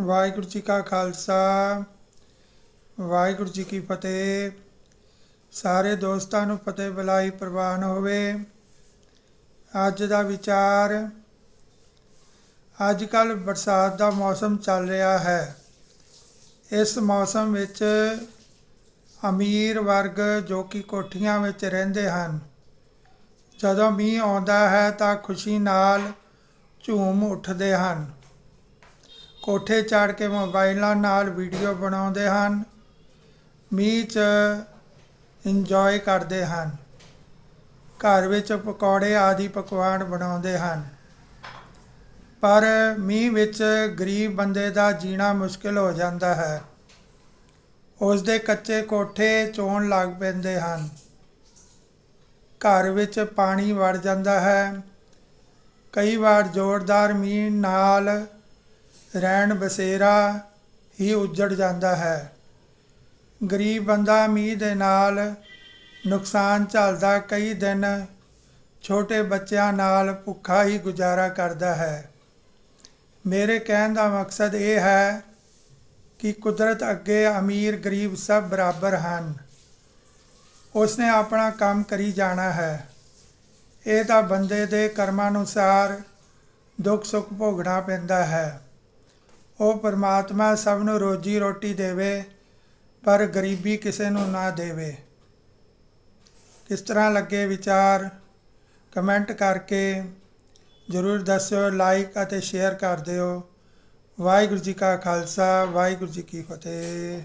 ਵਾਹਿਗੁਰੂ ਜੀ ਕਾ ਖਾਲਸਾ, ਵਾਹਿਗੁਰੂ ਜੀ ਕੀ ਫਤਿਹ। ਸਾਰੇ ਦੋਸਤਾਂ ਨੂੰ ਫਤਿਹ ਬੁਲਾਈ, ਪ੍ਰਵਾਨ ਹੋਵੇ। ਅੱਜ ਦਾ ਵਿਚਾਰ ਅੱਜ ਕੱਲ ਬਰਸਾਤ ਦਾ ਮੌਸਮ ਚੱਲ ਰਿਹਾ ਹੈ। ਇਸ ਮੌਸਮ ਵਿੱਚ ਅਮੀਰ ਵਰਗ ਜੋ ਕਿ ਕੋਠੀਆਂ ਵਿੱਚ ਰਹਿੰਦੇ ਹਨ, ਜਦੋਂ ਮੀਂਹ ਆਉਂਦਾ ਹੈ ਤਾਂ ਖੁਸ਼ੀ ਨਾਲ ਝੂਮ ਉੱਠਦੇ ਹਨ। ਕੋਠੇ ਚੜ੍ਹ ਕੇ ਮੋਬਾਈਲਾਂ ਨਾਲ ਵੀਡੀਓ ਬਣਾਉਂਦੇ ਹਨ, ਮੀਂਹ 'ਚ ਇੰਜੋਏ ਕਰਦੇ ਹਨ, ਘਰ ਵਿੱਚ ਪਕੌੜੇ ਆਦਿ ਪਕਵਾਨ ਬਣਾਉਂਦੇ ਹਨ। ਪਰ ਮੀਂਹ ਵਿੱਚ ਗਰੀਬ ਬੰਦੇ ਦਾ ਜੀਣਾ ਮੁਸ਼ਕਿਲ ਹੋ ਜਾਂਦਾ ਹੈ। ਉਸ ਦੇ ਕੱਚੇ ਕੋਠੇ ਚੋਣ ਲੱਗ ਪੈਂਦੇ ਹਨ। ਘਰ ਵਿੱਚ ਪਾਣੀ ਵੜ ਜਾਂਦਾ ਹੈ। ਕਈ ਵਾਰ ਜ਼ੋਰਦਾਰ ਮੀਂਹ ਨਾਲ ਰਹਿਣ ਬਸੇਰਾ ਹੀ ਉੱਜੜ ਜਾਂਦਾ ਹੈ। ਗਰੀਬ ਬੰਦਾ ਮੀਂਹ ਦੇ ਨਾਲ ਨੁਕਸਾਨ ਝੱਲਦਾ ਕਈ ਦਿਨ ਛੋਟੇ ਬੱਚਿਆਂ ਨਾਲ ਭੁੱਖਾ ਹੀ ਗੁਜ਼ਾਰਾ ਕਰਦਾ ਹੈ। ਮੇਰੇ ਕਹਿਣ ਦਾ ਮਕਸਦ ਇਹ ਹੈ ਕਿ ਕੁਦਰਤ ਅੱਗੇ ਅਮੀਰ ਗਰੀਬ ਸਭ ਬਰਾਬਰ ਹਨ। ਉਸਨੇ ਆਪਣਾ ਕੰਮ ਕਰੀ ਜਾਣਾ ਹੈ। ਇਹ ਤਾਂ ਬੰਦੇ ਦੇ ਕਰਮਾਂ ਅਨੁਸਾਰ ਦੁੱਖ ਸੁੱਖ ਭੋਗਣਾ ਪੈਂਦਾ ਹੈ। ਉਹ ਪਰਮਾਤਮਾ ਸਭ ਨੂੰ ਰੋਜੀ ਰੋਟੀ ਦੇਵੇ, ਪਰ ਗਰੀਬੀ ਕਿਸੇ ਨੂੰ ਨਾ ਦੇਵੇ। ਕਿਸ ਤਰ੍ਹਾਂ ਲੱਗੇ ਵਿਚਾਰ? ਕਮੈਂਟ ਕਰਕੇ ਜ਼ਰੂਰ ਦੱਸਿਓ, ਲਾਈਕ ਅਤੇ ਸ਼ੇਅਰ ਕਰ ਦਿਓ। ਵਾਹਿਗੁਰੂ ਜੀ ਕਾ ਖਾਲਸਾ, ਵਾਹਿਗੁਰੂ ਜੀ ਕੀ ਫਤਿਹ।